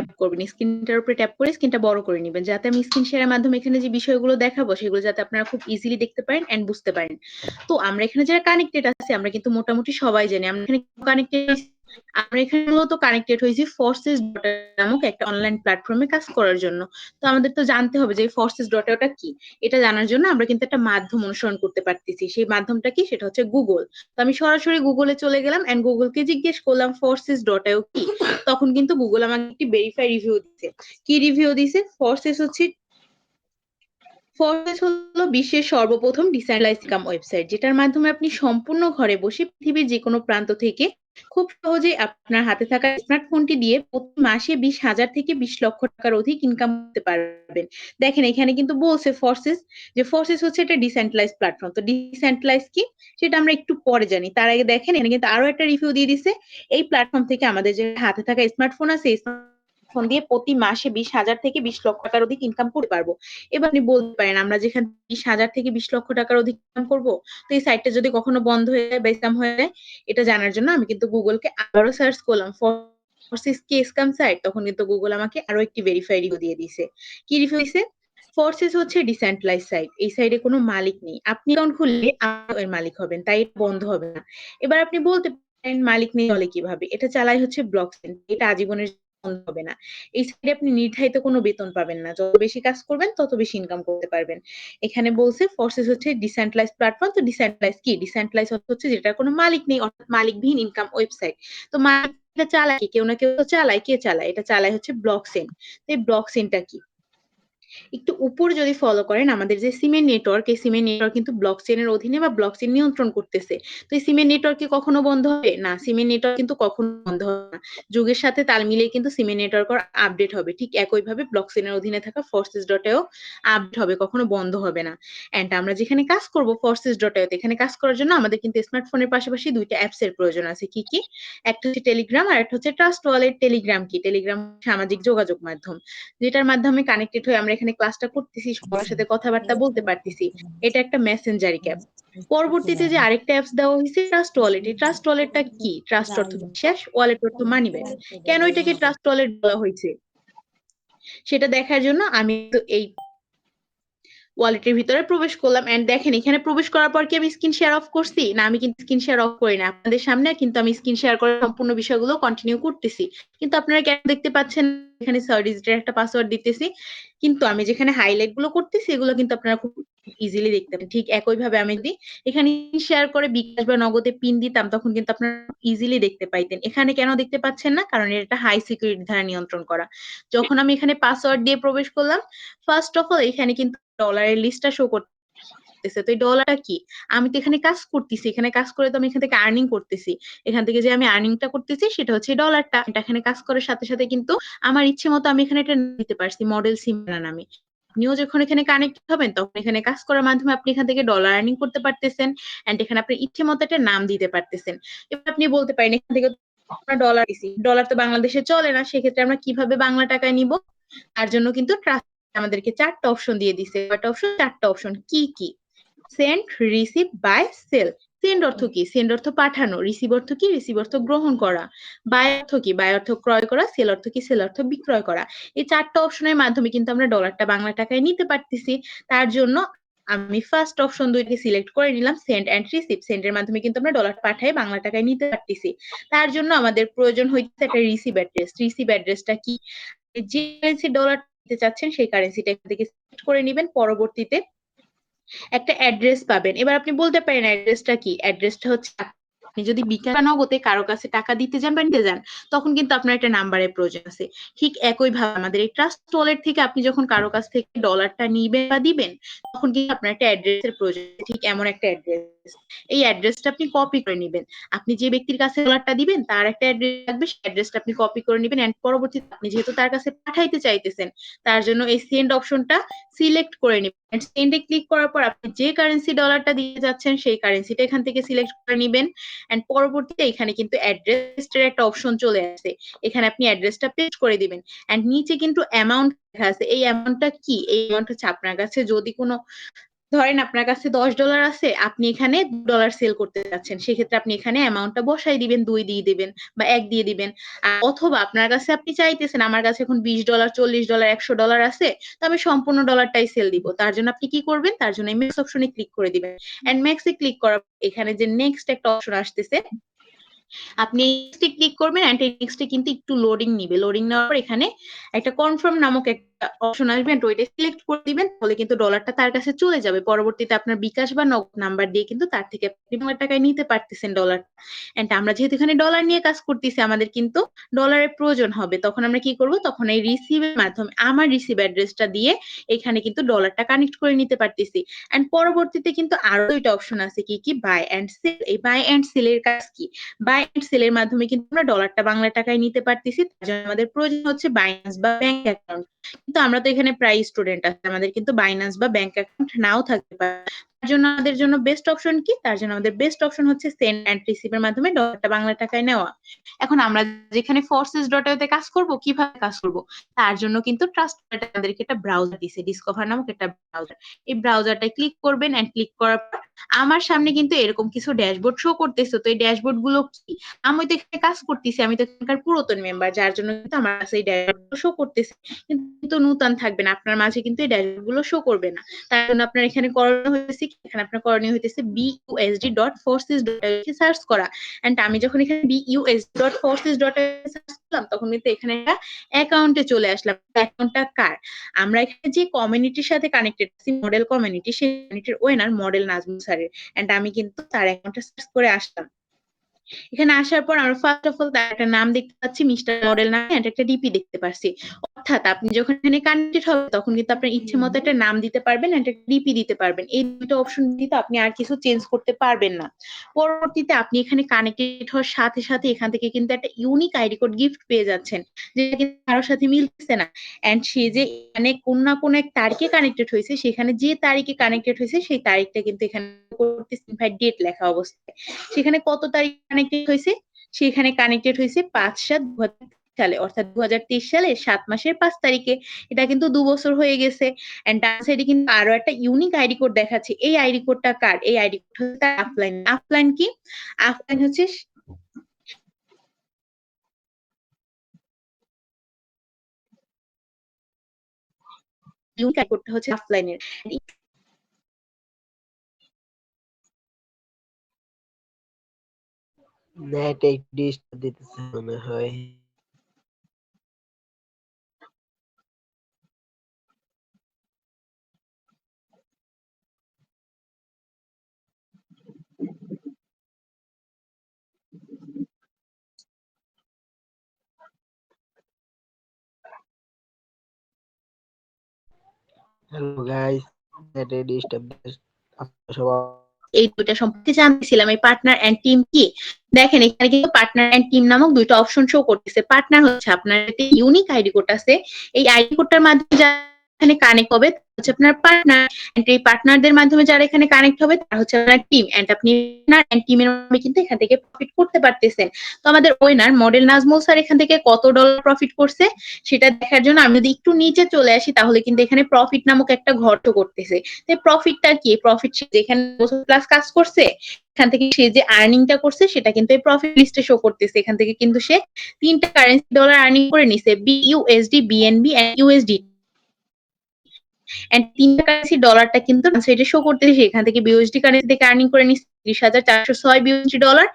Tap করবেন। স্ক্রিনটার উপরে tap করে স্ক্রিনটা বড় করে নিবেন। যাতে আমি স্ক্রিন শেয়ারের মাধ্যমে এখানে যে বিষয়গুলো দেখাবো সেগুলো যাতে আপনারা খুব ইজিলি দেখতে পারেন এন্ড বুঝতে পারেন। তো আমরা এখানে যারা কানেক্টেড আছি, আমরা কিন্তু মোটামুটি সবাই জানি। আমরা এখানে কানেক্টেড আমরা এখানে মূলত কানেক্টেড হয়েছি ফোর্সেস ডট নামক একটা অনলাইন প্ল্যাটফর্মে কাজ করার জন্য। তো আমাদের তো জানতে হবে যে ফোর্সেস ডট ওটা কি? এটা জানার জন্য আমরা কিন্তু একটা মাধ্যম অনুসরণ করতে পারতেছি। সেই মাধ্যমটা কি? সেটা হচ্ছে গুগল। তো আমি সরাসরি গুগলে চলে গেলাম অ্যান্ড গুগলকে জিজ্ঞেস করলাম ফোর্সেস ডট কি? তখন কিন্তু গুগল আমাকে একটি ভেরিফাই রিভিউ দিছে। কি রিভিউ দিছে? ফোর্সেস হচ্ছে ফোর্সেস হলো বিশ্বের সর্বপ্রথম ডিসেন্ট্রালাইজড ইনকাম ওয়েবসাইট যেটার মাধ্যমে আপনি সম্পূর্ণ ঘরে বসে পৃথিবীর যেকোনো প্রান্ত থেকে খুব সহজেই আপনার হাতে থাকা স্মার্টফোনটি দিয়ে প্রতি মাসে বিশ হাজার থেকে বিশ লক্ষ টাকার অধিক ইনকাম করতে পারবেন। দেখেন, এখানে কিন্তু বলছে ফোর্সেস যে ফোর্সেস হচ্ছে একটা ডিসেন্ট্রালাইজড প্ল্যাটফর্ম। তো ডিসেন্ট্রালাইজ কি? সেটা আমরা একটু পরে জানি। তার আগে দেখেন, এখানে কিন্তু আরও একটা রিভিউ দিয়ে দিছে। এই প্ল্যাটফর্ম থেকে আমাদের যে হাতে থাকা স্মার্টফোন আছে ফোন দিয়ে প্রতি মাসে বিশ হাজার থেকে বিশ লক্ষ টাকার অধিক ইনকাম করতে পারব। এবার আপনি বলতে পারেন আমরা যেখানে বিশ হাজার থেকে বিশ লক্ষ টাকার অধিক ইনকাম করব, তো এই সাইটটা যদি কখনো বন্ধ হয়ে যায় বা হয়ে যায়, এটা জানার জন্য আমি কিন্তু গুগলকে আবারও সার্চ করলাম ফোর্সিস কি স্ক্যাম সাইট? তখন কিন্তু গুগল আমাকে আরও একটি ভেরিফাই রিভিউ দিয়ে দিছে। কি রিভিউ দিছে? ফোর্সেস হচ্ছে ডিসেন্ট্রালাইজ সাইট। এই সাইটে কোনো মালিক নেই। আপনি অ্যাকাউন্ট খুললে এর মালিক হবেন। তাই বন্ধ হবে না। এবার আপনি বলতে পারেন মালিক নেই চলে কীভাবে? এটা চালায় হচ্ছে ব্লকচেইন। এটা আজীবনের হবে না। এই সাইডে আপনি নির্ধারিত কোনো বেতন পাবেন না। যত বেশি কাজ করবেন, তত বেশি ইনকাম করতে পারবেন। এখানে বলছে ফোর্সেস হচ্ছে ডিসেন্ট্রালাইজ প্ল্যাটফর্ম। তো ডিসেন্ট্রালাইজ কি? ডিসেন্ট্রালাইজ হচ্ছে যেটা কোনো মালিক নেই, অর্থাৎ মালিকবিহীন ইনকাম ওয়েবসাইট। তো মালিক এটা চালায়? কেউ না কেউ তো চালায়। কে চালায়? এটা চালায় হচ্ছে ব্লকচেইন। তো এই ব্লক ব্লকচেইনটা কি? একটু উপর যদি ফলো করেন আমাদের যে সিমেন্ট নেটওয়ার্ক এই সিমের নেটওয়ার্ক কিন্তু ব্লকচেইনের অধীনে বা ব্লকচেইন নিয়ন্ত্রণ করতেছে। তো এই সিমের নেটওয়ার্ক কখনো বন্ধ হবে? না, সিমের নেটওয়ার্ক কিন্তু কখনো বন্ধ হবে না। যুগের সাথে তাল মিলিয়ে কিন্তু সিমেন্ট নেটওয়ার্ক আপডেট হবে। ঠিক একইভাবে ব্লকচেইনের অধীনে থাকা ফোর্সেস ডট এও আপডেট হবে, কখনো বন্ধ হবে না। অ্যান্ড আমরা যেখানে কাজ করব ফোর্সেস ডট এতে এখানে কাজ করার জন্য আমাদের কিন্তু স্মার্টফোনের পাশাপাশি ২ টা অ্যাপস এর প্রয়োজন আছে। কি, কি? একটা হচ্ছে টেলিগ্রাম আর একটা হচ্ছে ট্রাস্ট ওয়ালেট। টেলিগ্রাম কি? টেলিগ্রাম সামাজিক যোগাযোগ মাধ্যম। যেটার মাধ্যমে কানেক্টেড হয়ে আমরা এখানে ক্লাসটা করতেছি, সবার সাথে কথাবার্তা বলতে পারতেছি। এটা একটা মেসেঞ্জারি ক্যাব পরবর্তীতে যে আরেকটা অ্যাপস দেওয়া হয়েছে ট্রাস্ট ওয়ালেট। এই ট্রাস্ট ওয়ালেটটা কি? ট্রাস্ট অর্থ বিশ্বাস, ওয়ালেট অর্থ মানি ব্যাগ কেন এটাকে ট্রাস্ট ওয়ালেট বলা হয়েছে? সেটা দেখার জন্য আমি তো এই ওয়ালেটের ভিতরে প্রবেশ করলাম এন্ড দেখেন এখানে প্রবেশ করার পর কি আমি স্ক্রিন শেয়ার অফ করছি? না আমি কিন্তু স্ক্রিন শেয়ার অফ করি না। আপনাদের সামনে কিন্তু আমি স্ক্রিন শেয়ার করে সম্পূর্ণ বিষয়গুলো কন্টিনিউ করতেছি। কিন্তু আপনারা কেন দেখতে পাচ্ছেন এখানে ছয় ডিজিটের একটা পাসওয়ার্ড দিতেছি। কিন্তু আমি যেখানে হাইলাইটগুলো করতেছি এগুলো কিন্তু আপনারা খুব ইজিলি দেখতে পাবেন। ঠিক একইভাবে আমি যদি এখানে শেয়ার করে বিকাশ বা নগদে পিন দিতাম তখন কিন্তু আপনারা ইজিলি দেখতে পাইতেন। এখানে কেন দেখতে পাচ্ছেন না? কারণ এটা হাই সিকিউরিটি দ্বারা নিয়ন্ত্রণ করা। যখন আমি এখানে পাসওয়ার্ড দিয়ে প্রবেশ করলাম, ফার্স্ট অফ অল এখানে কিন্তু ডলারের লিস্টটা শো করতেছে। তো এই ডলারটা কি? আমি তো এখানে কাজ করতেছি। এখানে কাজ করে তো আমি এখান থেকে আর্নিং করতেছি। এখান থেকে যে আমি আর্নিংটা করতেছি সেটা হচ্ছে ডলারটা। এটা এখানে কাজ করার সাথে, সাথে কিন্তু আমার ইচ্ছে মতো আমি এখানে এটা নিতে পারছি মডেল সিমরানা নামে। আপনিও যখন এখানে কানেক্ট হবেন তখন এখানে কাজ করার মাধ্যমে আপনি এখান থেকে ডলার আর্নিং করতে পারতেছেন। অ্যান্ড এখানে আপনার ইচ্ছে মতো একটা নাম দিতে পারতেছেন। এবার আপনি বলতে পারেন এখান থেকে ডলার দিছি। ডলার তো বাংলাদেশে চলে না। সেক্ষেত্রে আমরা কীভাবে বাংলা টাকায় নিব? তার জন্য কিন্তু ট্রাস্ট আমাদেরকে চারটা অপশন দিয়ে দিছে। কয়টা অপশন? চারটা অপশন। কি, কি? Send, receive, buy, sell. Send অর্থ কি? সেন্ড অর্থ পাঠানো। রিসিভ অর্থ কি? রিসিভ অর্থ গ্রহণ করা। বাই অর্থ কি? বাই অর্থ ক্রয় করা। সেল অর্থ কি? সেল অর্থ বিক্রয় করা। এই চারটা অপশনের মাধ্যমে কিন্তু আমরা ডলারটা বাংলা টাকায় নিতে পারতেছি। তার জন্য আমি ফার্স্ট অপশন দুইটি সিলেক্ট করে নিলাম সেন্ড অ্যান্ড রিসিভ। সেন্ড এর মাধ্যমে কিন্তু আমরা ডলার পাঠাই বাংলা টাকায় নিতে পারতেছি। তার জন্য আমাদের প্রয়োজন হইতেছে একটা রিসিভ অ্যাড্রেস। রিসিভ অ্যাড্রেসটা কি? যে ডলার দিতে চাচ্ছেন, সেই কারেন্সিটা এখান থেকে সিলেক্ট করে নেবেন, পরবর্তীতে একটা অ্যাড্রেস পাবেন। এবার আপনি বলতে পারেন অ্যাড্রেসটা কি? অ্যাড্রেসটা হচ্ছে আপনি যদি বিকাশ নগদে কারও কাছে টাকা দিতে যান বা নিতে যান, তখন কিন্তু আপনার একটা নাম্বারের প্রয়োজন আছে। ঠিক একইভাবে আমাদের এই ট্রাস্ট ওয়ালেট থেকে আপনি যখন কারও কাছ থেকে ডলারটা নিবেন বা দিবেন, তখন কিন্তু আপনার একটা অ্যাড্রেসের প্রয়োজন। ঠিক এমন একটা অ্যাড্রেস। এই অ্যাড্রেসটা আপনি কপি করে নিবেন। আপনি যে ব্যক্তির কাছে ডলারটা দিবেন তার একটা অ্যাড্রেস থাকবে, সেই অ্যাড্রেসটা আপনি কপি করে নিবেন অ্যান্ড পরবর্তীতে আপনি যেহেতু তার কাছে পাঠাইতে চাইতেছেন, তার জন্য এই সেন্ড অপশনটা সিলেক্ট করে নিবেন। সেন্ডে ক্লিক করার পর আপনি যে কারেন্সি ডলারটা দিতে যাচ্ছেন সেই কারেন্সিটা এখান থেকে সিলেক্ট করে নিবেন। অ্যান্ড পরবর্তীতে এখানে কিন্তু অ্যাড্রেসের একটা অপশন চলে আসে। এখানে আপনি অ্যাড্রেসটা পেস্ট করে দিবেন। অ্যান্ড নিচে কিন্তু অ্যামাউন্ট লেখা আছে। এই অ্যামাউন্টটা কি? এই অ্যামাউন্ট হচ্ছে আপনার কাছে যদি কোনো ধরেন আপনার কাছে $10 আছে, আপনি এখানে $2 সেল করতে চাচ্ছেন। সেক্ষেত্রে আপনি এখানে অ্যামাউন্টটা বসাই দিবেন, দুই দিয়ে দিবেন বা এক দিয়ে দিবেন। অথবা আপনার কাছে আপনি চাইতেছেন আমার কাছে এখন $20, $40, $100 আছে। তো আমি সম্পূর্ণ ডলারটাই সেল দিব। তার জন্য আপনি কি করবেন? তার জন্য ম্যাক্স অপশনে ক্লিক করে দিবেন। অ্যান্ড ম্যাক্স ক্লিক করার এখানে যে নেক্সট একটা অপশন আসতেছে আপনি নেক্সট ক্লিক করবেন অ্যান্ড নেক্সট কিন্তু একটু লোডিং নিবে। লোডিং নেওয়ার পর এখানে একটা কনফার্ম নামক একটা অপশন আসবে তো ওইটা সিলেক্ট করে দিবেন। তাহলে কিন্তু ডলারটা তার কাছে চলে যাবে। পরবর্তীতে আপনার বিকাশ বা নগদ নাম্বার দিয়ে কিন্তু তার থেকে আপনি টাকায় নিতে পারতেছেন ডলার। এন্ড আমরা যেহেতু এখানে ডলার নিয়ে কাজ করতেছি আমাদের কিন্তু ডলারের প্রয়োজন হবে। তখন আমরা কি করব? তখন এই রিসিভ এর মাধ্যমে আমার রিসিভ অ্যাড্রেসটা দিয়ে এখানে কিন্তু ডলারটা কানেক্ট করে নিতে পারতেছি। এন্ড পরবর্তীতে কিন্তু আরও ২ টা অপশন আছে কি, কি? Buy and sell. এই বাই এন্ড সেল এর কাজ কি? বাই এন্ড সেল এর মাধ্যমে কিন্তু আমরা ডলারটা বাংলা টাকায় নিতে পারতেছি। তার জন্য আমাদের প্রয়োজন হচ্ছে বাইন্যান্স বা ব্যাংক অ্যাকাউন্ট। কিন্তু আমরা তো এখানে প্রায় স্টুডেন্ট আছি। আমাদের কিন্তু বাইন্যান্স বা ব্যাংক অ্যাকাউন্ট নাও থাকতে পারে। তার জন্য আমাদের জন্য বেস্ট অপশন কি? তার জন্য আমাদের বেস্ট অপশন হচ্ছে সেন্ড অ্যান্ড রিসিভ এর মাধ্যমে ডলারটা বাংলা টাকায় নেওয়া। এখন আমরা যেখানে ফোর্সেস.io তে কাজ করব, কীভাবে কাজ করব? তার জন্য কিন্তু ট্রাস্ট আমাদেরকে একটা ব্রাউজার দিছে। ডিসকভার নামক একটা ব্রাউজার। এই ব্রাউজারটায় ক্লিক করবেন অ্যান্ড ক্লিক করার পর আমার সামনে কিন্তু এরকম কিছু ড্যাশবোর্ড শো করতেছে। তো এই ড্যাশবোর্ডগুলো কি? আমি তো এখানে কাজ করতেছি। আমি তো এখানকার পুরাতন মেম্বার। যার জন্য কিন্তু আমার কাছে এই ড্যাশবোর্ড শো করতেছে। কিন্তু নূতন থাকবেন। আপনার মাঝে কিন্তু এই ড্যাশবোর্ডগুলো শো করবে না। তার জন্য আপনার এখানে করণীয় হইতেছে কি? এখানে আপনার করণীয় হইতেছে busd.forces.io লিখে সার্চ করা। অ্যান্ড আমি যখন এখানে busd.forces.io সার্চ করলাম, তখন কিন্তু এখানে একটা অ্যাকাউন্টে চলে আসলাম। অ্যাকাউন্টটা কার? আমরা এখানে যে কমিউনিটির সাথে কানেক্টেড মডেল কমিউনিটি সেই কমিউনিটির ওয়েনার মডেল নাজমুল স্যারের। অ্যান্ড আমি কিন্তু তার অ্যাকাউন্টটা সার্চ করে আসলাম। এখানে আসার পর আমরা ফার্স্ট অফ অল তার একটা নাম দেখতে পাচ্ছি মিস্টার মডেল নামে একটা ডিপি দেখতে পারছি। অর্থাৎ আপনি যখন এখানে কানেক্টেড হবে তখন কিন্তু আপনার ইচ্ছে মতো একটা নাম দিতে পারবেন একটা ডিপি দিতে পারবেন। এই ২ টা অপশন দিতে আপনি আর কিছু চেঞ্জ করতে পারবেন না। পরবর্তীতে আপনি এখানে কানেক্টেড হওয়ার সাথে, সাথে এখান থেকে কিন্তু একটা ইউনিক আইডি কোড গিফট পেয়ে যাচ্ছেন। যেটা কিন্তু কারও সাথে মিলতেছে না। অ্যান্ড সে যে এখানে কোন না কোন এক তারিখে কানেক্টেড হয়েছে সেখানে যে তারিখে কানেক্টেড হয়েছে সেই তারিখটা কিন্তু এখানে ডেট লেখা অবস্থায়। সেখানে কত তারিখ কানেক্টেড হইছে? সেখানে কানেক্টেড হইছে ৫-৭-২০২৩ সালে, অর্থাৎ ২০২৩ সালের ৭ মাসের ৫ তারিখে। এটা কিন্তু ২ বছর হয়ে গেছে। অ্যান্ড ডান সাইডে কিন্তু আরও একটা ইউনিক আইডি কোড দেখাচ্ছে। এই আইডি কোডটা কার? এই আইডি কোড হচ্ছে তার আফলাইন। আফলাইন কি? আফলাইন হচ্ছে ইউনিক আইডি কোডটা হচ্ছে আফলাইনের। নেট একটু ডিস্টার্ব দিতেছে মনে হয়। হ্যালো গাইস নেটে ডিস্টার্ব দিতেছে। আপনারা সবাই এই ২ টা সম্পর্কে জানতেছিলাম। এই পার্টনার অ্যান্ড টিম কি? দেখেন, এখানে কিন্তু পার্টনার অ্যান্ড টিম নামক দুইটা অপশন শো করতেছে। পার্টনার হচ্ছে আপনার ইউনিক আইডি কোড আছে। এই আইডি কোডটার মাধ্যমে এখানে কানেক্ট হবে হচ্ছে আপনার পার্টনার। অ্যান্ড এই পার্টনারদের মাধ্যমে যারা এখানে কানেক্ট হবে তারা হচ্ছে আপনার টিম। অ্যান্ড আপনি পার্টনার অ্যান্ড টিমের মাধ্যমে কিন্তু এখান থেকে প্রফিট করতে পারতেছেন। তো আমাদের ওয়েনার মডেল নাজমুল স্যার এখান থেকে কত ডলার প্রফিট করছে সেটা দেখার জন্য আমি যদি একটু নিচে চলে আসি তাহলে কিন্তু এখানে প্রফিট নামক একটা ঘর করতেছে। তো প্রফিটটা কি? প্রফিট যেখানে প্লাস কাজ করছে এখান থেকে সে যে আর্নিংটা করছে সেটা কিন্তু এই প্রফিট লিস্টে শো করতেছে। এখান থেকে কিন্তু সে ৩ টা কারেন্সি ডলার আর্নিং করে নিছে। BUSD, BNB and USD and ৩ টা কারেন্সি ডলারটা কিন্তু সাইডে শো করতেছে। এখান থেকে BUSD কারেন্সি থেকে আর্নিং করে নিচ্ছে ৩০,৪০৬ BUSD ডলার।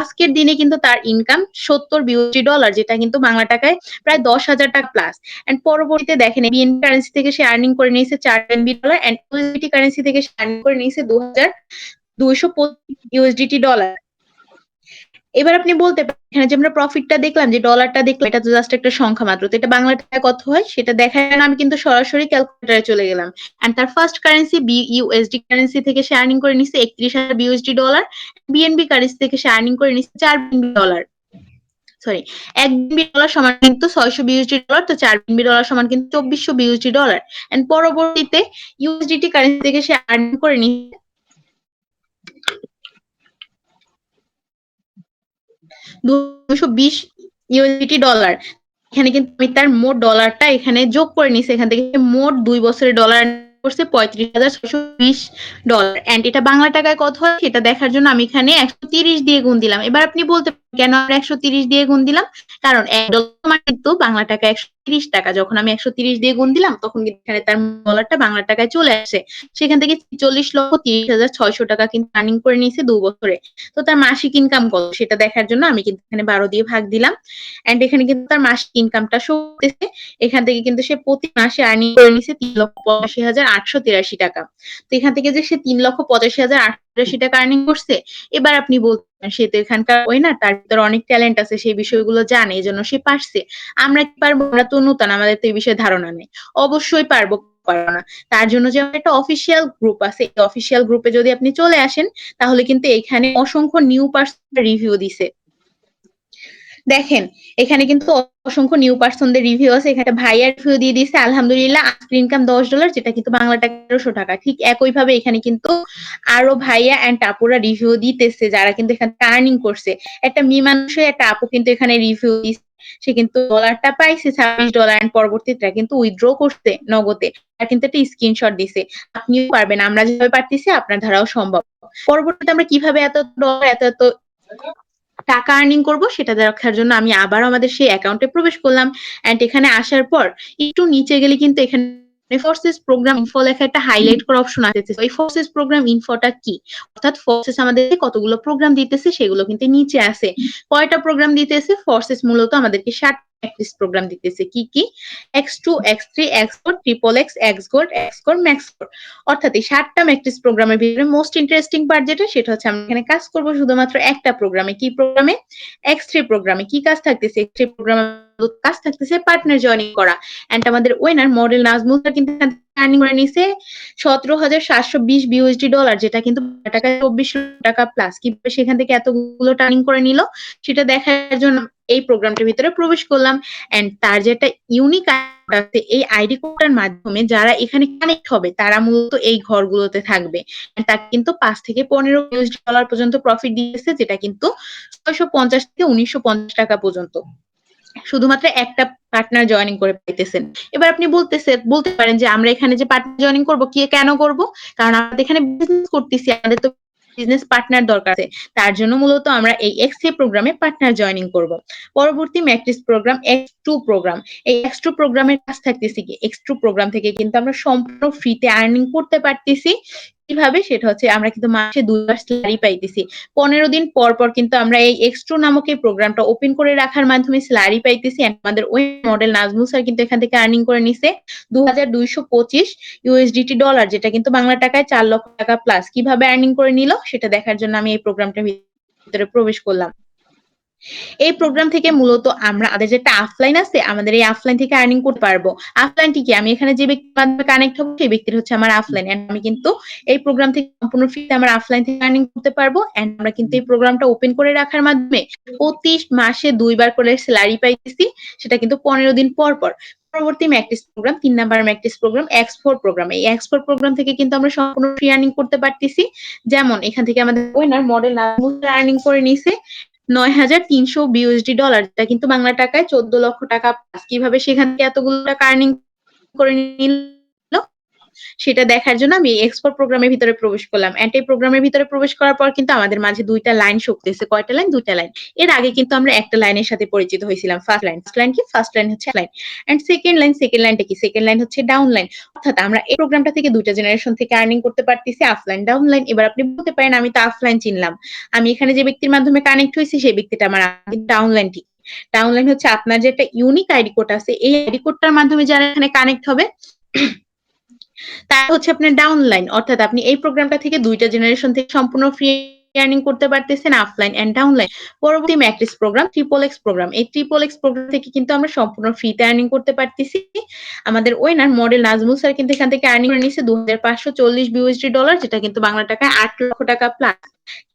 আজকের দিনে কিন্তু তার ইনকাম ৭০ BUSD ডলার যেটা কিন্তু বাংলা টাকায় প্রায় ১০,০০০ টাকা প্লাস। অ্যান্ড পরবর্তীতে দেখেন BNB কারেন্সি থেকে সে আর্নিং করে নিয়েছে ৪ BNB dollar and USDT currency থেকে সে আর্নিং করে নিয়েছে দু হাজার ২,২২৫ USDT ডলার। এবার আপনি বলতে পারেন যে আমরা প্রফিটটা দেখলাম যে ডলারটা দেখলাম এটা তো জাস্ট একটা সংখ্যা মাত্র। তো এটা বাংলা টাকায় কত হয় সেটা দেখার জন্য আমি কিন্তু সরাসরি ক্যালকুলেটরে চলে গেলাম। অ্যান্ড তার ফার্স্ট কারেন্সি BUSD কারেন্সি থেকে সে আর্নিং করে নিচ্ছে ৩১,০০০ BUSD ডলার। বিএনবি কারেন্সি থেকে সে আর্নিং করে নিচ্ছে ৪ BNB dollar. Sorry ১ BNB dollar সমান কিন্তু ৬০০ BUSD ডলার তো ৪ BNB ডলার সমান কিন্তু ২৪০০ BUSD ডলার। অ্যান্ড পরবর্তীতে USDT কারেন্সি থেকে সে আর্নিং করে নিচ্ছে ২২০ USDT ডলার। এখানে কিন্তু আমি তার মোট ডলারটা এখানে যোগ করে নিছি। এখান থেকে মোট দুই বছরের ডলার করছে পঁয়ত্রিশ হাজার ছশো বিশ ডলার অ্যান্ড এটা বাংলা টাকায় কত হয় সেটা দেখার জন্য আমি এখানে একশো তিরিশ দিয়ে গুণ দিলাম এবার আপনি বলতে কেন আমরা একশো তিরিশ দিয়ে গুণ দিলাম? কারণ এক ডলার মানে কিন্তু বাংলা টাকা একশো তিরিশ টাকা। যখন আমি একশো তিরিশ দিয়ে গুণ দিলাম, তখন কিন্তু এখানে তার ডলারটা বাংলা টাকায় চলে আসে। সেখান থেকে চল্লিশ লক্ষ তিরিশ হাজার ছয়শো টাকা কিন্তু আর্নিং করে নিয়েছে দু বছরে। তো তার মাসিক ইনকাম কত? সেটা দেখার জন্য আমি কিন্তু এখানে বারো দিয়ে ভাগ দিলাম। অ্যান্ড এখানে কিন্তু তার মাসিক ইনকামটা শো করতেছে। এখান থেকে কিন্তু সে প্রতি মাসে আর্নিং করে নিছে তিন লক্ষ পঁচাশি হাজার আটশো তিরাশি টাকা। তো এখান থেকে যে সে তিন লক্ষ পঁচাশি হাজার আটশো তিরাশি কার্নিং করছে। এবার আপনি বলছেন, সে তো এখানকার ওই না, তার ভিতরে অনেক ট্যালেন্ট আছে সেই বিষয়গুলো জানে, এই জন্য সে পারছে। আমরা কি পারব? আমরা তো নতুন, আমাদের তো এই বিষয়ে ধারণা নেই। অবশ্যই পারব পারব না। তার জন্য যে একটা অফিসিয়াল গ্রুপ আছে, এই অফিসিয়াল গ্রুপে যদি আপনি চলে আসেন, তাহলে কিন্তু এখানে অসংখ্য নিউ পার্সন রিভিউ দিছে। দেখেন, এখানে কিন্তু অসংখ্য নিউ পার্সনদের রিভিউ আছে। এখানে ভাইয়ার রিভিউ দিয়ে দিয়েছে, আলহামদুলিল্লাহ আজকের ইনকাম দশ ডলার যেটা কিন্তু বাংলা টাকা তেরোশো টাকা। ঠিক একই ভাবে এখানে কিন্তু আরও ভাইয়া অ্যান্ড আপুরা রিভিউ দিতেছে, যারা কিন্তু এখানে আর্নিং করছে। একটা মেয়ে মানুষের একটা আপু কিন্তু এখানে রিভিউ দিচ্ছে সে কিন্তু ডলারটা পাইছে, ছাব্বিশ ডলার অ্যান্ড পরবর্তীতে কিন্তু উইথড্র করছে নগদে। আর কিন্তু একটা স্ক্রিনশট দিছে। আপনিও পারবেন, আমরা যেভাবে পারতেছি আপনার ধারাও সম্ভব। পরবর্তীতে আমরা কীভাবে এত ডলার এত এত টাকা আর্নিং করব, সেটা দেখার জন্য আমি আবার আমাদের সেই অ্যাকাউন্টে প্রবেশ করলাম। অ্যান্ড এখানে আসার পর একটু নিচে গেলে কিন্তু এখানে ফোর্সেস প্রোগ্রাম ইনফো লেখা একটা হাইলাইট করা অপশন আছে। এই ফোর্সেস প্রোগ্রাম ইনফোটা কি? অর্থাৎ ফোর্সেস আমাদের কতগুলো প্রোগ্রাম দিতেছে, সেগুলো কিন্তু নিচে আছে। কয়টা প্রোগ্রাম দিতেছে? ফোর্সেস মূলত আমাদেরকে ষাট প্র্যাকটিস প্রোগ্রাম দিতেছে কি কি? X two X three X four triple X X gold X core max core অর্থাৎ এই সাতটা ম্যাকটিস প্রোগ্রামের ভিতরে মোস্ট ইন্টারেস্টিং পার্ট যেটা, সেটা হচ্ছে আমরা এখানে কাজ করব শুধুমাত্র একটা প্রোগ্রামে কি প্রোগ্রামে এক্স থ্রি প্রোগ্রামে কি কাজ থাকতেছে? এক্স থ্রি প্রোগ্রামে কাজ থাকতেছে পার্টনার জয়েনিং করা। এন্ড আমাদের ওয়েনার মডেল নাজমুল কিন্তু আর্নিং করে নিছে সতেরো হাজার সাতশো বিশ বিউএসডি ডলার যেটা কিন্তু টাকা চব্বিশ টাকা প্লাস কীভাবে সেখান থেকে এতগুলো টার্নিং করে নিল, সেটা দেখার জন্য এই প্রোগ্রামটার ভিতরে প্রবেশ করলাম এন্ড তার যে একটা ইউনিক আছে, এই আইডি কোডটার মাধ্যমে যারা এখানে কানেক্ট হবে, তারা মূলত এই ঘরগুলোতে থাকবে। তার কিন্তু পাঁচ থেকে পনেরো ইউএসডি ডলার পর্যন্ত প্রফিট দিয়েছে, যেটা কিন্তু ছয়শো পঞ্চাশ থেকে উনিশশো পঞ্চাশ টাকা পর্যন্ত। শুধুমাত্র একটা পার্টনার জয়েনিং করে পাইতেছেন। এবার আপনি বলতেছেন বলতে পারেন যে আমরা এখানে যে পার্টনার জয়েনিং করব, কি কেন করব? কারণ আমাদের এখানে বিজনেস করতেছি, আমাদের তো বিজনেস পার্টনার দরকার আছে, তার জন্য মূলত আমরা এই এক্স থ্রি প্রোগ্রামে পার্টনার জয়নিং করব। পরবর্তী matrix program X two program এই এক্স টু প্রোগ্রামের কাজ থাকতেছি কি? এক্স টু প্রোগ্রাম থেকে কিন্তু আমরা সম্পূর্ণ ফ্রিতে আর্নিং করতে পারতেছি। কীভাবে সেটা হচ্ছে আমরা কিন্তু মাসে দুইবার স্যালারি পাইতেছি। পনেরো দিন পর পর কিন্তু আমরা এই এক্সট্রো নামক এই প্রোগ্রামটা ওপেন করে রাখার মাধ্যমে স্যালারি পাইতেছি আমাদের ওই মডেল নাজমুল স্যার কিন্তু এখান থেকে আর্নিং করে নিছে দু হাজার দুইশো পঁচিশ ইউএসডিটি ডলার যেটা কিন্তু বাংলা টাকায় চার লক্ষ টাকা প্লাস কীভাবে আর্নিং করে নিল সেটা দেখার জন্য আমি এই প্রোগ্রামটা ভিতরে প্রবেশ করলাম। এই প্রোগ্রাম থেকে মূলত আমরা, আমাদের যেটা অফলাইন আছে, আমাদের এই অফলাইন থেকে আর্নিং করতে পারব। অফলাইনটি কি? আমি এখানে যে ব্যক্তির মাধ্যমে কানেক্ট হব, সেই ব্যক্তির হচ্ছে আমার অফলাইন এন্ড আমি কিন্তু এই প্রোগ্রাম থেকে সম্পূর্ণ ফ্রিতে আমার অফলাইন থেকে আর্নিং করতে পারব। এন্ড আমরা কিন্তু এই প্রোগ্রামটা ওপেন করে রাখার মাধ্যমে প্রতি মাসে দুইবার করে স্যালারি পাইতেছি। সেটা কিন্তু পনেরো দিন পর পর। পরবর্তী ম্যাকটিস প্রোগ্রাম তিন নাম্বার ম্যাকটিস প্রোগ্রাম এক্সপোর্ট প্রোগ্রাম এই এক্সপোর্ট প্রোগ্রাম থেকে কিন্তু আমরা সম্পূর্ণ ফ্রি আর্নিং করতে পারতেছি। যেমন এখান থেকে আমাদের ওয়েনার মডেল আর্নিং করে নিছে নয় হাজার তিনশো বিউএসডি ডলার যেটা কিন্তু বাংলা টাকায় চোদ্দ লক্ষ টাকা কীভাবে সেখান থেকে এতগুলো টাকা আর্নিং করে নিল? সেটা দেখার জন্য আমি এক্সপোর্ট প্রোগ্রামের ভিতরে প্রবেশ করলাম। এন্ড এই প্রোগ্রামের ভিতরে প্রবেশ করার পর কিন্তু আমাদের মাঝে দুইটা লাইন শক্তিছে কয়টা লাইন দুইটা লাইন এর আগে কিন্তু আমরা একটা লাইনের সাথে পরিচিত হয়েছিলাম। ফার্স্ট লাইন ফার্স্ট লাইন কি? ফার্স্ট লাইন হচ্ছে line and second line second লাইনটা কি? সেকেন্ড লাইন হচ্ছে ডাউন লাইন অর্থাৎ আমরা এই প্রোগ্রামটা থেকে দুইটা জেনারেশন থেকে আর্নিং করতে পারতেছি। আফলাইন ডাউন লাইন এবার আপনি বলতে পারেন, আমি তো আফলাইন চিনলাম। আমি এখানে যে ব্যক্তির মাধ্যমে কানেক্ট হয়েছি, সেই ব্যক্তিটা আমার ডাউন লাইন ঠিক ডাউন লাইন হচ্ছে আপনার যে একটা ইউনিক আইডি কোড আছে। এই আইডি কোডটার মাধ্যমে যারা এখানে কানেক্ট হবে তার হচ্ছে আপনার ডাউন লাইন অর্থাৎ আপনি এই প্রোগ্রামটা থেকে দুইটা জেনারেশন থেকে সম্পূর্ণ ফ্রি আর্নিং করতে পারতেছেন অফলাইন ডাউনলাইন পরবর্তী প্রোগ্রাম ট্রিপল এক্স প্রোগ্রাম এই ট্রিপল এক্স প্রোগ্রাম থেকে কিন্তু আমরা সম্পূর্ণ ফ্রিতে আর্নিং করতে পারতেছি। আমাদের ওয়েনার মডেল নাজমুল স্যার কিন্তু এখান থেকে আর্নিং করে দু হাজার পাঁচশো চল্লিশ বিউএসডি ডলার যেটা কিন্তু বাংলা টাকায় আট লক্ষ টাকা প্লাস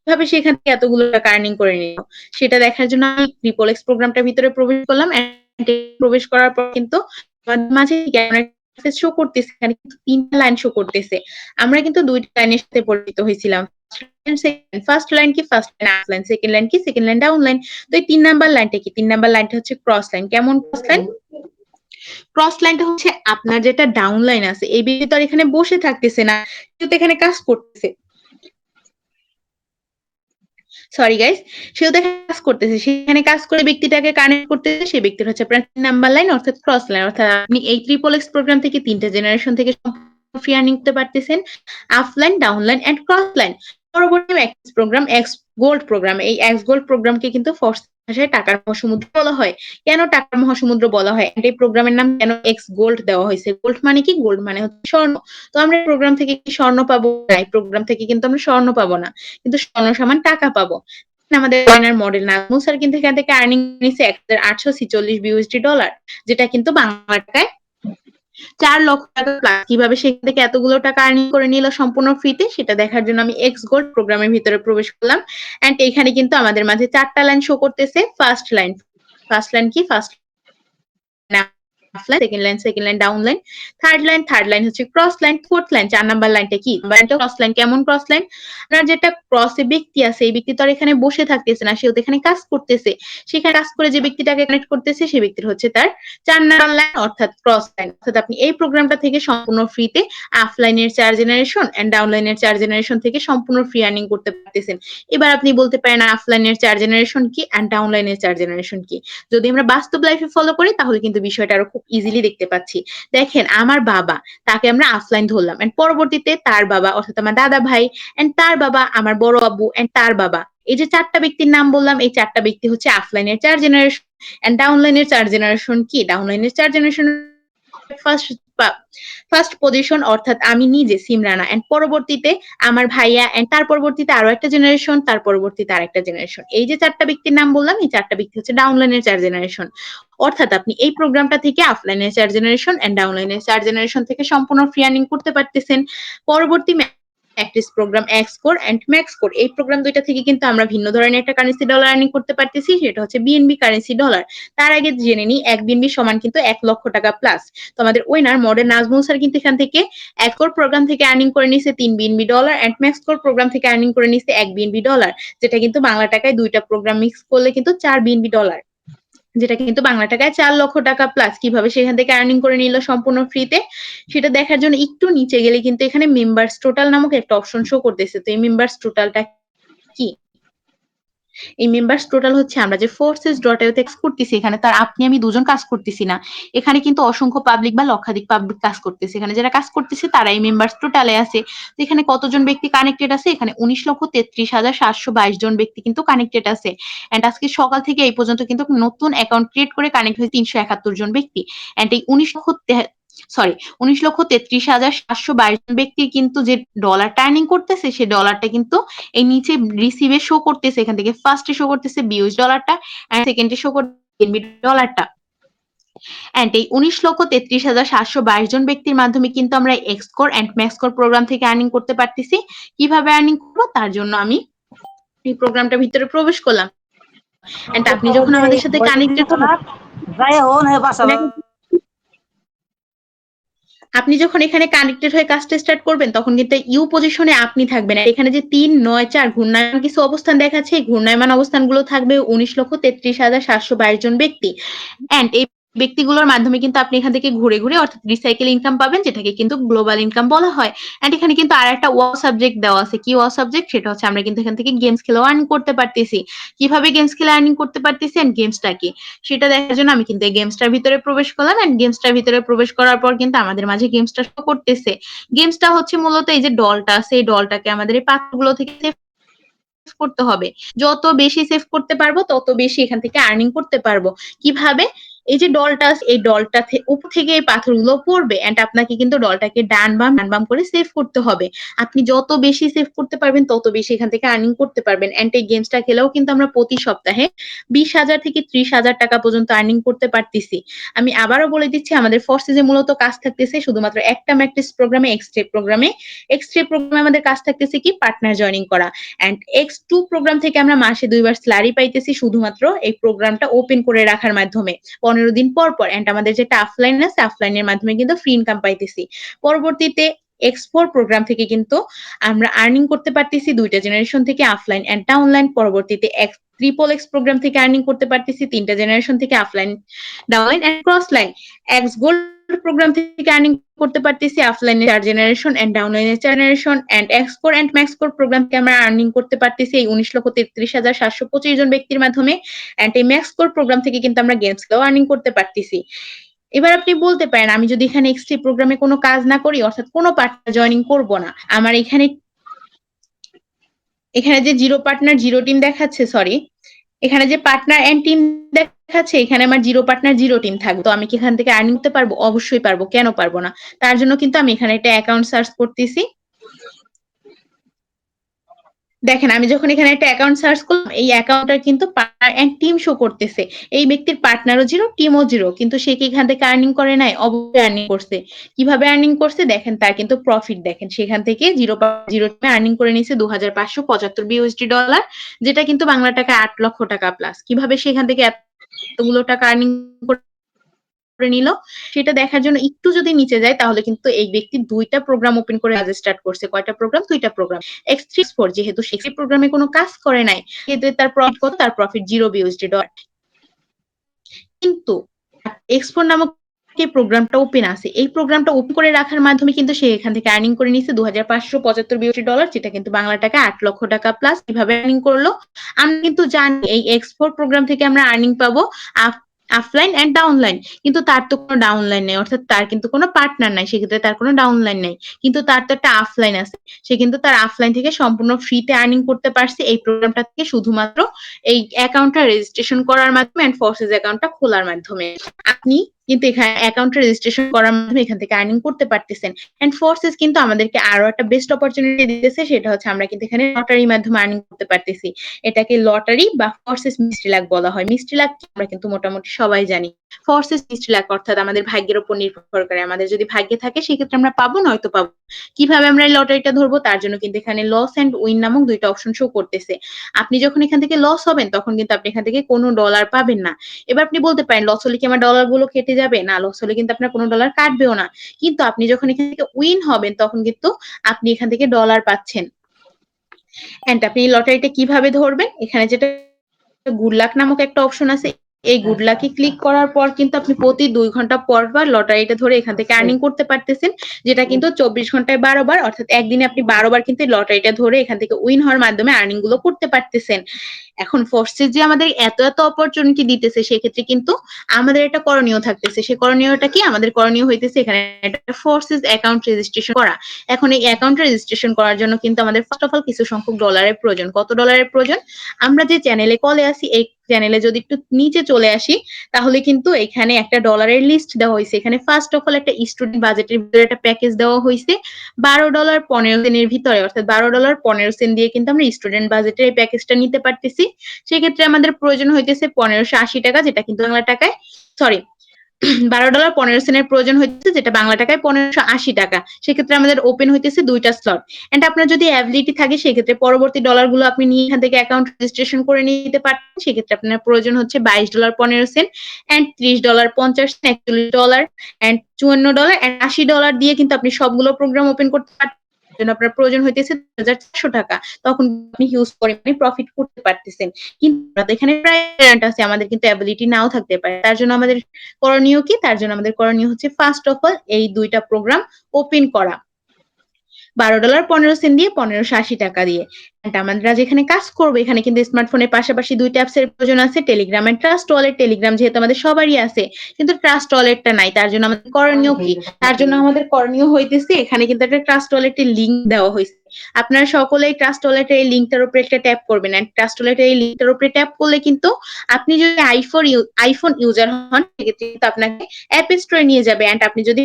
কীভাবে সেখান থেকে এতগুলো টাকা আর্নিং করে নিল? সেটা দেখার জন্য আমি ট্রিপল এক্স প্রোগ্রামটার ভিতরে প্রবেশ করলাম। প্রবেশ করার পর কিন্তু মাঝে শো করতেছে এখানে কিন্তু তিনটা লাইন শো করতেছে। আমরা কিন্তু দুইটা লাইনের সাথে পরিচিত হয়েছিলাম। ফার্স্ট লাইন কি? First line up line second line কি? সেকেন্ড লাইন ডাউন লাইন তো এই তিন নাম্বার লাইনটা কি? তিন নাম্বার লাইনটা হচ্ছে ক্রস লাইন কেমন ক্রস লাইন ক্রস লাইনটা হচ্ছে আপনার যেটা ডাউন লাইন আছে, এই বিষয়ে তো আর এখানে বসে থাকতেছে না, কিন্তু এখানে কাজ করতেছে। সরি গাইস সেও তো কাজ করতেছে। সেখানে কাজ করে ব্যক্তিটাকে কানেক্ট করতেছে। সেই ব্যক্তির হচ্ছে আপনার নাম্বার লাইন অর্থাৎ ক্রস লাইন অর্থাৎ আপনি এই ট্রিপল এক্স প্রোগ্রাম থেকে তিনটা জেনারেশন থেকে ফ্রি আর্নিং করতে পারতেছেন। Up downline down line and cross line পরবর্তী X program X gold program এই এক্স গোল্ড প্রোগ্রামকে কিন্তু ফর্স ভাষায় টাকার মহাসমুদ্র বলা হয়। কেন টাকার মহাসমুদ্র বলা হয়? এই প্রোগ্রামের নাম কেন এক্স গোল্ড দেওয়া হয়েছে? গোল্ড মানে কি? গোল্ড মানে হচ্ছে স্বর্ণ। তো আমরা প্রোগ্রাম থেকে কি স্বর্ণ পাবো? না, এই প্রোগ্রাম থেকে কিন্তু আমরা স্বর্ণ পাবো না। কিন্তু স্বর্ণ সমান টাকা পাবো। আমাদের কয়নার মডেল নাজমুল স্যার কিন্তু এখান থেকে আর্নিং নিচ্ছে এক হাজার আটশো ছিচল্লিশ বিউএসডি ডলার যেটা কিন্তু বাংলা টাকায় চার লক্ষ টাকা কীভাবে সেখান থেকে এতগুলো টাকা আর্নিং করে নিল সম্পূর্ণ ফ্রিতে সেটা দেখার জন্য আমি এক্স গোল্ড প্রোগ্রামের ভিতরে প্রবেশ করলাম। এখানে কিন্তু আমাদের মাঝে চারটা লাইন শো করতেছে। ফার্স্ট লাইন ফার্স্ট লাইন কি? First line second line second line down line third line third line হচ্ছে ক্রস লাইন ফোর্থ লাইন চার নাম্বার লাইনটা কি? লাইনটা ক্রস লাইন কেমন ক্রস লাইন আপনার যেটা ক্রসে ব্যক্তি আছে এই ব্যক্তি তো আর এখানে বসে থাকতেছে না সেও তো এখানে কাজ করতেছে। সেখানে কাজ করে যে ব্যক্তিটাকে কানেক্ট করতেছে সেই ব্যক্তির হচ্ছে তার চার নাম্বার লাইন অর্থাৎ ক্রস লাইন অর্থাৎ আপনি এই প্রোগ্রামটা থেকে সম্পূর্ণ ফ্রিতে আপ লাইনের চার জেনারেশন এন্ড ডাউন লাইনের চার জেনারেশন থেকে সম্পূর্ণ ফ্রি আর্নিং করতে পারতেছেন। এবার আপনি বলতে পারেন আপ লাইনের চার জেনারেশন কি এন্ড ডাউন লাইনের চার জেনারেশন কি? যদি আমরা বাস্তব লাইফে ফলো করি তাহলে কিন্তু বিষয়টা আরও খুব ইজিলি দেখতে পাচ্ছি। দেখেন, আমার বাবা, তাকে আমরা আফলাইন ধরলাম। এন্ড পরবর্তীতে তার বাবা, অর্থাৎ আমার দাদা ভাই এন্ড তার বাবা, আমার বড় আব্বু এন্ড তার বাবা। এই যে চারটা ব্যক্তির নাম বললাম, এই চারটা ব্যক্তি হচ্ছে আফলাইনের চার জেনারেশন এন্ড ডাউনলাইনের চার জেনারেশন কি? ডাউনলাইনের চার জেনারেশন ফার্স্ট ফার্স্ট পজিশন অর্থাৎ আমি নিজে সিমরানা এন্ড পরবর্তীতে আমার ভাইয়া এন্ড তার পরবর্তীতে আরও একটা জেনারেশন তার পরবর্তীতে আর একটা জেনারেশন এই যে চারটা ব্যক্তির নাম বললাম, এই চারটা ব্যক্তি হচ্ছে ডাউনলাইনের চার জেনারেশন অর্থাৎ আপনি এই প্রোগ্রামটা থেকে আফলাইনের চার জেনারেশন এন্ড ডাউনলাইনের চার জেনারেশন থেকে সম্পূর্ণ ফ্রি আর্নিং করতে পারতেছেন। পরবর্তী practice program X core and max core এই প্রোগ্রাম দুইটা থেকে কিন্তু আমরা ভিন্ন ধরনের একটা কারেন্সি ডলার আর্নিং করতে পারতেছি, সেটা হচ্ছে বিএনবি কারেন্সি ডলার তার আগে জেনে নিই, এক বিএনবি সমান কিন্তু এক লক্ষ টাকা প্লাস তো আমাদের ওইনার মডার্ন নাজমুল স্যার কিন্তু এখান থেকে এক কোর প্রোগ্রাম থেকে আর্নিং করে নিছে তিন BNB dollar and max core program থেকে আর্নিং করে নিছে এক বিএনবি ডলার যেটা কিন্তু বাংলা টাকায় দুইটা প্রোগ্রাম মিক্স করলে কিন্তু চার বিএনবি ডলার যেটা কিন্তু বাংলা টাকায় চার লক্ষ টাকা প্লাস কীভাবে সেখান থেকে আর্নিং করে নিল সম্পূর্ণ ফ্রিতে সেটা দেখার জন্য একটু নিচে গেলে কিন্তু এখানে মেম্বার্স টোটাল নামক একটা অপশন শো করতেছে। তো এই মেম্বার্স টোটালটা কি? এই মেম্বার্স টোটাল হচ্ছে আমরা যে ফোর্সেস ডট এতে করতেছি এখানে, তার আপনি আমি দুজন কাজ করতেছি না। এখানে কিন্তু অসংখ্য পাবলিক বা লক্ষাধিক পাবলিক কাজ করতেছে। এখানে যারা কাজ করতেছে তারা এই মেম্বার্স টোটালে আছে। তো এখানে কতজন ব্যক্তি কানেক্টেড আছে? এখানে উনিশ লক্ষ তেত্রিশ হাজার সাতশো বাইশ জন ব্যক্তি কিন্তু কানেক্টেড আছে। এন্ড আজকে সকাল থেকে এই পর্যন্ত কিন্তু নতুন অ্যাকাউন্ট ক্রিয়েট করে কানেক্ট হয়েছে তিনশো একাত্তর জন ব্যক্তি। এন্ড এই উনিশ লক্ষ সরি উনিশ লক্ষ তেত্রিশ হাজার সাতশো বাইশ জন ব্যক্তি কিন্তু যে ডলার টার্নিং করতেছে সেই ডলারটা কিন্তু এই নিচে রিসিভে শো করতেছে এখান থেকে ফার্স্টে শো করতেছে বিউজ ডলারটা এন্ড সেকেন্ডে শো করতেছে ডলারটা এন্ড এই উনিশ লক্ষ তেত্রিশ হাজার সাতশো বাইশ জন ব্যক্তির মাধ্যমে কিন্তু আমরা X core and max core program থেকে আর্নিং করতে পারতেছি। কীভাবে আর্নিং করব? তার জন্য আমি এই প্রোগ্রামটার ভিতরে প্রবেশ করলাম। এন্ড আপনি যখন আমাদের সাথে কানেক্টেড আপনি যখন এখানে কানেক্টেড হয়ে কাজটা স্টার্ট করবেন, তখন কিন্তু ইউ পজিশনে আপনি থাকবেন। এখানে যে তিন, নয়, চার ঘূর্ণায়মান কিছু অবস্থান দেখাচ্ছে, এই ঘূর্ণায়মান অবস্থানগুলো থাকবে উনিশ লক্ষ তেত্রিশ হাজার সাতশো বাইশ জন ব্যক্তি। এন্ড এই ব্যক্তিগুলোর মাধ্যমে কিন্তু আপনি এখান থেকে ঘুরে ঘুরে অর্থাৎ রিসাইকেল ইনকাম পাবেন, যেটাকে কিন্তু গ্লোবাল ইনকাম বলা হয়। অ্যান্ড এখানে কিন্তু আর একটা ওয়া সাবজেক্ট দেওয়া আছে। কি ওয়া সাবজেক্ট সেটা হচ্ছে আমরা কিন্তু এখান থেকে গেমস খেলে আর্নিং করতে পারতেছি। কীভাবে গেমস খেলে আর্নিং করতে পারতেছি এন্ড গেমসটা কি? সেটা দেখার জন্য আমি কিন্তু এই গেমসটার ভিতরে প্রবেশ করলাম এন্ড গেমসটার ভিতরে প্রবেশ করার পর কিন্তু আমাদের মাঝে গেমসটা শো করতেছে। গেমসটা হচ্ছে মূলত এই যে ডলটা আছে, এই ডলটাকে আমাদের এই পাত্রগুলো থেকে করতে হবে। যত বেশি সেভ করতে পারব, তত বেশি এখান থেকে আর্নিং করতে পারব। কীভাবে? এই যে ডলটা এই ডলটা উপর থেকে এই পাথরগুলো পড়বে এন্ড আপনাকে কিন্তু ডলটাকে ডান বাম ডান বাম করে সেভ করতে হবে। আপনি যত বেশি সেভ করতে পারবেন, তত বেশি এখান থেকে আর্নিং করতে পারবেন। এন্ড এই গেমসটা খেলেও কিন্তু আমরা প্রতি সপ্তাহে বিশ হাজার থেকে ত্রিশ হাজার টাকা পর্যন্ত আর্নিং করতে পারতেছি। আমি আবারও বলে দিচ্ছি, আমাদের ফোর্সেসে মূলত কাজ থাকতেছে শুধুমাত্র একটা ম্যাকটিস প্রোগ্রামে এক্স এক্সট্রে প্রোগ্রামে এক্স এক্সট্রে প্রোগ্রামে আমাদের কাজ থাকতেছে কি? পার্টনার জয়নিং করা। এন্ড এক্স টু প্রোগ্রাম থেকে আমরা মাসে দুইবার স্যালারি পাইতেছি শুধুমাত্র এই প্রোগ্রামটা ওপেন করে রাখার মাধ্যমে। পনেরো দিন পর পর এন্ড আমাদের যেটা আফলাইন আছে আফলাইনের মাধ্যমে কিন্তু ফ্রি ইনকাম পাইতেছি। পরবর্তীতে এক্সপোর্ট প্রোগ্রাম থেকে কিন্তু আমরা আর্নিং করতে পারতেছি দুইটা জেনারেশন থেকে অফলাইন এন্ড ডাউনলাইন পরবর্তীতে ট্রিপল এক্স প্রোগ্রাম থেকে আর্নিং করতে পারতেছি, তিনটা জেনারেশন থেকে offline downline and cross line X gold program থেকে আর্নিং করতে পারতেছি অফলাইনে চার generation and ডাউনলাইনে generation and X core and max core program থেকে আমরা আর্নিং করতে পারতেছি এই উনিশ লক্ষ তেত্রিশ হাজার সাতশো পঁচিশ জন ব্যক্তির মাধ্যমে এন্ড এই ম্যাক্সকোর প্রোগ্রাম থেকে কিন্তু আমরা গেমসগুলো আর্নিং করতে পারতেছি। এবার আপনি বলতে পারেন, আমি যদি এখানে এক্সটি প্রোগ্রামে কোনো কাজ না করি, অর্থাৎ কোনো পার্টনার জয়েনিং করব না, আমার এখানে এখানে যে জিরো পার্টনার জিরো টিম দেখাচ্ছে সরি এখানে যে পার্টনার এন্ড টিম দেখাচ্ছে, এখানে আমার জিরো পার্টনার জিরো টিম থাকবে। তো আমি কি এখান থেকে আর্নিং করতে পারব? অবশ্যই পারব। কেন পারব না? তার জন্য কিন্তু আমি এখানে একটা অ্যাকাউন্ট সার্চ করতেছি। দেখেন, আমি যখন এখানে একটা অ্যাকাউন্ট সার্চ করলাম, এই অ্যাকাউন্টটা কিন্তু পার্টনার এন্ড টিম শো করতেছে। এই ব্যক্তির পার্টনারও জিরো টিমও জিরো কিন্তু সে কি এখান থেকে আর্নিং করে নাই? অবশ্যই আর্নিং করছে। কীভাবে আর্নিং করছে? দেখেন, তার কিন্তু প্রফিট দেখেন। সেখান থেকে জিরো জিরো টিমে আর্নিং করে নিয়েছে দু হাজার পাঁচশো পঁচাত্তর বিউএসডি ডলার যেটা কিন্তু বাংলা টাকা আট লক্ষ টাকা প্লাস কীভাবে সেখান থেকে এতগুলো টাকা আর্নিং করে নিল। সেটা দেখার জন্য একটু যদি নিচে যায়, তাহলে কিন্তু এই ব্যক্তি দুইটা প্রোগ্রাম ওপেন করে কাজ স্টার্ট করছে। কয়টা প্রোগ্রাম দুইটা প্রোগ্রাম এক্স থ্রি ফোর যেহেতু সেই প্রোগ্রামে কোনো কাজ করে নাই যেহেতু তার প্রফিট কত? তার প্রফিট জিরো বিউএসডি ডলার কিন্তু এক্সপোর নামক যে প্রোগ্রামটা ওপেন আছে, এই প্রোগ্রামটা ওপেন করে রাখার মাধ্যমে কিন্তু সে এখান থেকে আর্নিং করে নিচ্ছে দু হাজার পাঁচশো পঁচাত্তর বিউটি ডলার যেটা কিন্তু বাংলা টাকা আট লক্ষ টাকা প্লাস কীভাবে আর্নিং করল। আমরা কিন্তু জানি এই এক্সপোর্ট প্রোগ্রাম থেকে আমরা আর্নিং পাবো অফলাইন এন্ড ডাউনলাইন কিন্তু তার তো কোনো ডাউনলাইন নেই, অর্থাৎ তার কিন্তু কোনো পার্টনার নাই, সেক্ষেত্রে তার কোনো ডাউনলাইন নেই। কিন্তু তার তো একটা অফলাইন আছে। সে কিন্তু তার আফলাইন থেকে সম্পূর্ণ ফ্রিতে আর্নিং করতে পারছে। এই প্রোগ্রামটা থেকে শুধুমাত্র এই অ্যাকাউন্টটা রেজিস্ট্রেশন করার মাধ্যমে অ্যান্ড ফোর্সেস অ্যাকাউন্টটা খোলার মাধ্যমে। আপনি কিন্তু এখানে অ্যাকাউন্ট রেজিস্ট্রেশন করার মাধ্যমে এখান থেকে আর্নিং করতে পারতেছেন। অ্যান্ড ফোর্সেস কিন্তু আমাদেরকে আরও একটা বেস্ট অপরচুনিটি দিতেছে, সেটা হচ্ছে আমরা কিন্তু এখানে লটারির মাধ্যমে আর্নিং করতে পারতেছি। এটাকে লটারি বা ফোর্সেস মিস্ট্রি লাগ বলা হয়। মিস্ট্রি লাগ আমরা কিন্তু মোটামুটি সবাই জানি। ফোর্সেস মিস্ট্রি লাক অর্থাৎ আমাদের ভাগ্যের উপর নির্ভর করে। আমাদের যদি ভাগ্যে থাকে, সেক্ষেত্রে আমরা পাবো, নয়তো পাবো। কীভাবে আমরা এই লটারিটা ধরবো? তার জন্য কিন্তু এখানে লস এন্ড উইন নামক দুইটা অপশন শো করতেছে। আপনি যখন এখান থেকে লস হবেন, তখন কিন্তু আপনি এখান থেকে কোনো ডলার পাবেন না। এবার আপনি বলতে পারেন লস হলে কি আমার ডলারগুলো কেটে যাবে? না লস হলে কিন্তু আপনার কোনো ডলার কাটবেও না। কিন্তু আপনি যখন এখান থেকে উইন হবেন, তখন কিন্তু আপনি এখান থেকে ডলার পাচ্ছেন। এন্ড আপনি লটারিটা কীভাবে ধরবেন? এখানে যেটা গুড লাক নামক একটা অপশন আছে। এই গুড লাকে ক্লিক করার পর কিন্তু আপনি প্রতি দুই ঘণ্টা পর পর লটারিটা ধরে এখান থেকে আর্নিং করতে পারতেছেন যেটা কিন্তু চব্বিশ ঘন্টায় বারো বার অর্থাৎ একদিনে আপনি বারো বার কিন্তু লটারিটা ধরে এখান থেকে উইন হওয়ার মাধ্যমে আর্নিংগুলো করতে পারতেছেন। এখন ফোর্সেস যে আমাদের এত এত অপরচুনিটি দিতেছে সেক্ষেত্রে কিন্তু আমাদের একটা করণীয় থাকতেছে। সেই করণীয়টা কি? আমাদের করণীয় হইতেছে এখানে একটা ফোর্সেস অ্যাকাউন্ট রেজিস্ট্রেশন করা। এখন এই অ্যাকাউন্ট রেজিস্ট্রেশন করার জন্য কিন্তু আমাদের ফার্স্ট অফ অল কিছু সংখ্যক ডলারের প্রয়োজন। কত ডলারের প্রয়োজন? আমরা যে চ্যানেলে কলে আসি এই চ্যানেলে যদি একটু নিচে চলে আসি, তাহলে কিন্তু এখানে একটা ডলারের লিস্ট দেওয়া হয়েছে এখানে ফার্স্ট অফ অল একটা স্টুডেন্ট বাজেটের ভিতরে একটা প্যাকেজ দেওয়া হয়েছে বারো ডলার পনেরো সেন্টের ভিতরে, অর্থাৎ বারো ডলার পনেরো সেন্ট দিয়ে কিন্তু আমরা স্টুডেন্ট বাজেটের এই প্যাকেজটা নিতে পারতেছি। সেক্ষেত্রে আমাদের প্রয়োজন হইতেছে পনেরোশো আশি টাকা, যেটা কিন্তু বাংলা টাকায় সরি বারো ডলার পনেরো সেন্টের প্রয়োজন হইতেছে, যেটা বাংলা টাকায় পনেরোশো আশি টাকা। সেক্ষেত্রে আমাদের ওপেন হইতেছে দুইটা স্লট এন্ড আপনার যদি অ্যাবিলিটি থাকে, সেক্ষেত্রে পরবর্তী ডলারগুলো আপনি নিয়ে এখান থেকে অ্যাকাউন্ট রেজিস্ট্রেশন করে নিতে পারতেন। সেক্ষেত্রে আপনার প্রয়োজন হচ্ছে বাইশ ডলার পনেরো সেন্ট এন্ড ত্রিশ ডলার পঞ্চাশ সেন্ট, একচল্লিশ ডলার এন্ড চুয়ান্ন ডলার এন্ড আশি ডলার দিয়ে কিন্তু আপনি সবগুলো প্রোগ্রাম ওপেন করতে পারতেন। জন্য আপনার প্রয়োজন হইতেছে হাজার চারশো টাকা, তখন আপনি হিউজ পরিমাণে প্রফিট করতে পারতেছেন। কিন্তু এখানে প্রায় আছে, আমাদের কিন্তু অ্যাবিলিটি নাও থাকতে পারে। তার জন্য আমাদের করণীয় কি? তার জন্য আমাদের করণীয় হচ্ছে ফার্স্ট অফ অল এই দুইটা প্রোগ্রাম ওপেন করা। বারো ডলার পনেরো সেন্ট দিয়ে পনেরোশো আশি টাকা দিয়ে। আমরা যেখানে কাজ করব, এখানে কিন্তু স্মার্টফোনের পাশাপাশি দুইটা অ্যাপস এর প্রয়োজন আছে Telegram and Trust Wallet Telegram যেহেতু আমাদের সবারই আছে, কিন্তু ট্রাস্ট ওয়ালেটটা নাই, তার জন্য আমাদের করণীয় কি? তার জন্য আমাদের করণীয় হইতেছে, এখানে কিন্তু একটা ট্রাস্ট ওয়ালেটের লিঙ্ক দেওয়া হয়েছে আপনারা সকলেই ট্রাস্ট ওয়ালেটের এই লিঙ্কটার উপরে একটা ট্যাপ করবেন। এন্ড ট্রাস্ট ওয়ালেটের এই লিঙ্কটার উপরে ট্যাপ করলে কিন্তু আপনি যদি আইফোন আইফোন ইউজার হন, সেক্ষেত্রে কিন্তু আপনাকে অ্যাপ স্টোরে নিয়ে যাবে। এন্ড আপনি যদি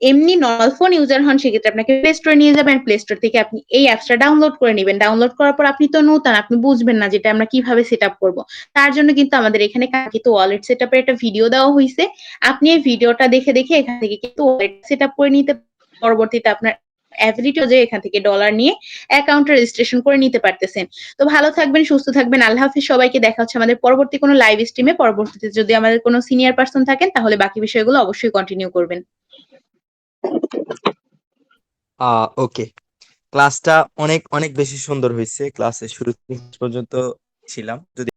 এমনি নর্মাল ফোন ইউজার হন, সেক্ষেত্রে আপনাকে প্লে স্টোরে নিয়ে যাবেন। প্লে স্টোর থেকে আপনি এই অ্যাপসটা ডাউনলোড করে নেবেন। ডাউনলোড করার পর আপনি তো নতুন, আপনি বুঝবেন না যেটা আমরা কীভাবে সেট আপ করব। তার জন্য কিন্তু আমাদের এখানে কাঙ্ক্ষিত ওয়ালেট সেট আপের একটা ভিডিও দেওয়া হয়েছে আপনি এই ভিডিওটা দেখে দেখে এখান থেকে কিন্তু ওয়ালেট সেট আপ করে নিতে পরবর্তীতে আপনার অ্যাবিলিটি যে এখান থেকে ডলার নিয়ে অ্যাকাউন্ট রেজিস্ট্রেশন করে নিতে পারতেছেন। তো ভালো থাকবেন, সুস্থ থাকবেন। আল্লাহ হাফিজ। সবাইকে দেখা হচ্ছে আমাদের পরবর্তী কোনো লাইভ স্ট্রিমে পরবর্তীতে যদি আমাদের কোনো সিনিয়র পার্সন থাকেন, তাহলে বাকি বিষয়গুলো অবশ্যই কন্টিনিউ করবেন। ওকে। ক্লাসটা অনেক অনেক বেশি সুন্দর হয়েছে। ক্লাসের শুরু থেকে পর্যন্ত ছিলাম। যদি